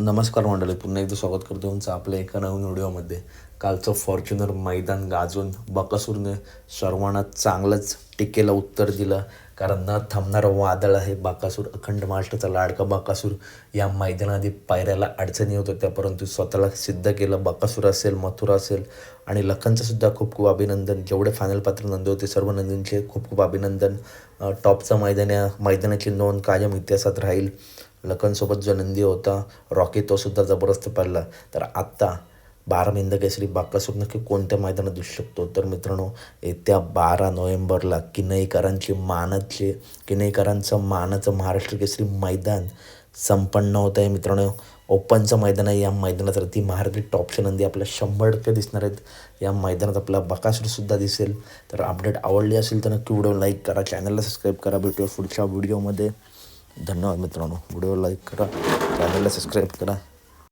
नमस्कार मंडळी पुन्हा एकदा स्वागत करतो तुमचं आपल्या एका नवीन व्हिडिओमध्ये. कालचं फॉर्च्युनर मैदान गाजून बकासूरने सर्वांना चांगलंच टीकेला उत्तर दिलं. कारण न थांबणारं वादळ आहे बाकासूर अखंड महाराष्ट्राचा लाडका बाकासूर. या मैदानाआधी पायऱ्याला अडचणी होत होत्या परंतु स्वतःला सिद्ध केलं बाकासूर असेल मथुरा असेल. आणि लखनचंसुद्धा खूप खूप अभिनंदन. जेवढे फायनल पात्र नंदी होते सर्व नंदींचे खूप खूप अभिनंदन. टॉपचं मैदान या मैदानाची नोंद कायम इतिहासात राहील. लखनसोबत जो नंदी होता रॉकी तोसुद्धा जबरदस्त पडला. तर आत्ता बारा मिंद केसरी बाकासूर नक्की कोणत्या मैदानात दिसू शकतो? तर मित्रांनो येत्या बारा नोव्हेंबरला किनईकरांची मानाचे किनईकरांचं मानाचं महाराष्ट्र केसरी मैदान संपन्न होत आहे मित्रांनो. ओपनचं मैदान आहे. या मैदानात ती महाराष्ट्र टॉपच्या नंदी आपल्या शंभर टक्के दिसणार आहेत. या मैदानात आपला बकासूरसुद्धा दिसेल. तर अपडेट आवडली असेल तर नक्की व्हिडिओ लाईक करा चॅनलला सबस्क्राईब करा. भेटूया पुढच्या व्हिडिओमध्ये. धन्यवाद मित्रांनो. व्हिडिओ लाईक करा चॅनलला सबस्क्राईब करा.